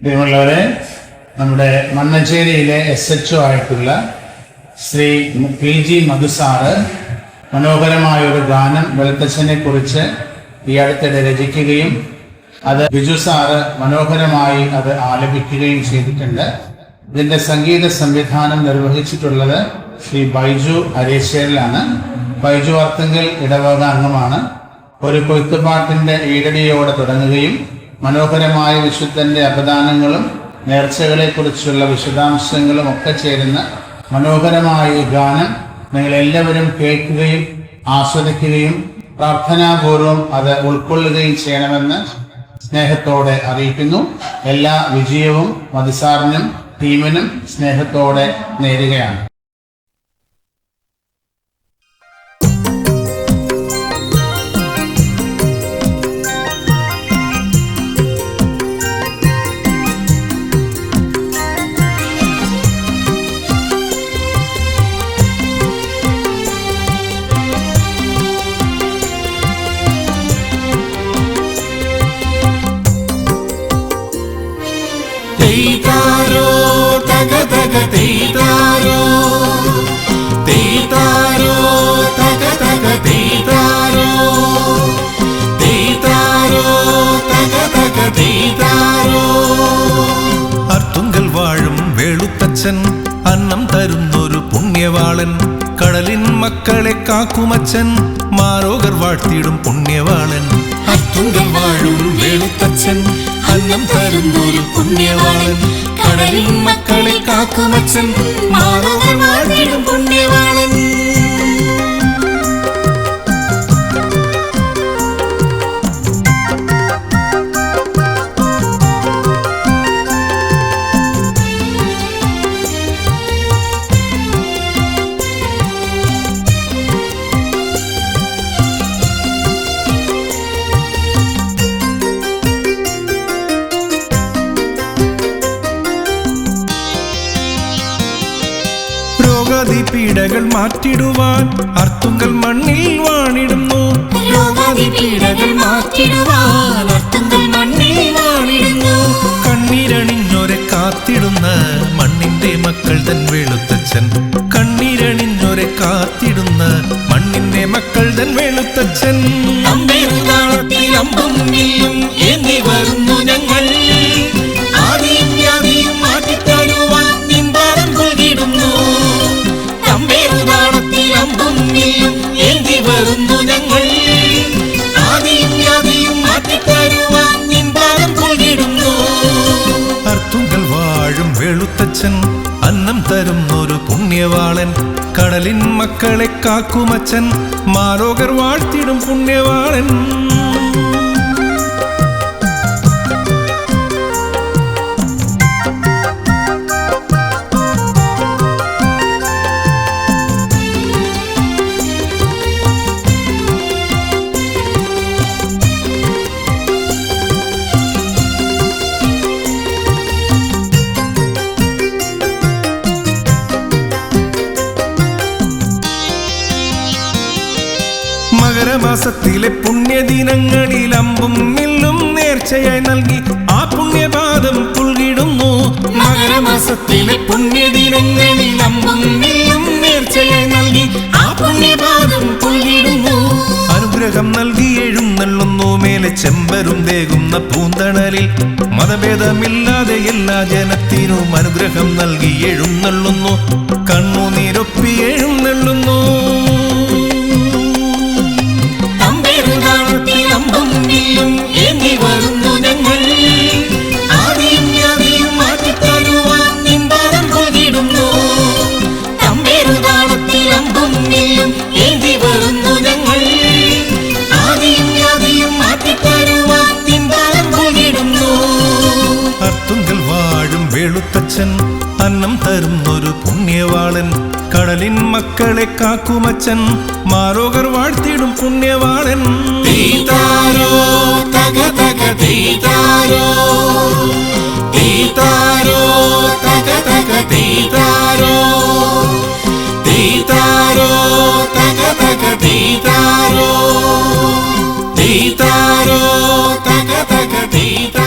പ്രിയമുള്ളവരെ നമ്മുടെ മണ്ണഞ്ചേരിയിലെ S H O ആയിട്ടുള്ള ശ്രീ പി ജി മധുസാറ് മനോഹരമായ ഒരു ഗാനം വെളുത്തച്ഛനെ കുറിച്ച് ഈ അടുത്തിടെ രചിക്കുകയും അത് ബിജു സാറ് മനോഹരമായി അത് ആലപിക്കുകയും ചെയ്തിട്ടുണ്ട്. ഇതിന്റെ സംഗീത സംവിധാനം നിർവഹിച്ചിട്ടുള്ളത് ശ്രീ ബൈജു അരേശ്വരിലാണ്. ബൈജു അർത്തുങ്കൽ ഇടവക അംഗമാണ് ഒരു കൊയ്ത്തുപാട്ടിന്റെ ഈടടിയോടെ തുടങ്ങുകയും മനോഹരമായ വിശുദ്ധന്റെ അപദാനങ്ങളും നേർച്ചകളെ കുറിച്ചുള്ള വിശദാംശങ്ങളും ഒക്കെ ചേരുന്ന മനോഹരമായ ഈ ഗാനം നിങ്ങൾ എല്ലാവരും കേൾക്കുകയും ആസ്വദിക്കുകയും പ്രാർത്ഥനാപൂർവം അത് ഉൾക്കൊള്ളുകയും ചെയ്യണമെന്ന് സ്നേഹത്തോടെ അറിയിക്കുന്നു. എല്ലാ വിജയവും മതിസാറിനും ടീമിനും സ്നേഹത്തോടെ നേരുകയാണ്. തക തീതാരോ തെയ്താരോ തക തക തീതാരോ തീതാരോ തക തക തീതാരോ അർത്തുങ്കൽ വാഴും വേളുത്തച്ഛൻ അന്നം തരുന്നൊരു പുണ്യവാളൻ കടലിൻ മക്കളെ കാക്കുമച്ചൻ മാരോകർ വാഴ്ത്തിയിടും പുണ്യവാളൻ അത്തുങ്കൽ വാഴും വേളുത്തച്ഛൻ അന്നം തരുന്നൊരു പുണ്യവാളൻ കടലിൻ മക്കളെ കാക്കുമച്ചൻ മാറോകൾ രോഗാതി പീഡകൾ മാറ്റിടുവാൻ അർത്തുങ്കൽ മണ്ണിൽ വാണിടുന്നു. രോഗാതി പീഡകൾ മാറ്റിടുവാൻ അർത്തുങ്കൽ മണ്ണിൽ വാണിടുന്നു. കണ്ണീരണിഞ്ഞോരെ കാത്തിടുന്ന മണ്ണിന്റെ മക്കൾ തൻ വേളുത്തച്ഛൻ. കണ്ണീരണിഞ്ഞോരെ കാത്തിടുന്ന മണ്ണിന്റെ മക്കൾ തൻ വേളുത്തച്ഛൻ. അമ്പും പുണ്യവാളൻ കടലിൻ മക്കളെ കാക്കുമച്ചൻ മാലോകർ വാഴ്ത്തിടും പുണ്യവാളൻ. മകരമാസത്തിലെ പുണ്യദിനങ്ങളിൽ അമ്പും മില്ലും നേർച്ചയായി നൽകി ആ പുണ്യപാദം പുൽകിടുന്നു. മകരമാസത്തിലെ പുണ്യദിനങ്ങളിൽ അമ്പും മില്ലും നേർച്ചയായി നൽകി ആ പുണ്യപാദം പുൽകിടുന്നു. അനുഗ്രഹം നൽകി എഴുന്നള്ളുന്നു മേലെ ചെമ്പരും തേകുന്ന പൂന്തണലിൽ. മതഭേദമില്ലാതെ എല്ലാ ജനത്തിനും അനുഗ്രഹം നൽകി എഴുന്നള്ളുന്നു കണ്ണുനീരൊപ്പി മക്കളെ കാക്കുമച്ചൻ മാറോകർ വാഴ്ത്തിടും പുണ്യവാളൻ. തീതാരോ തക തക തീതാരോ. തക തക തക തക തക തക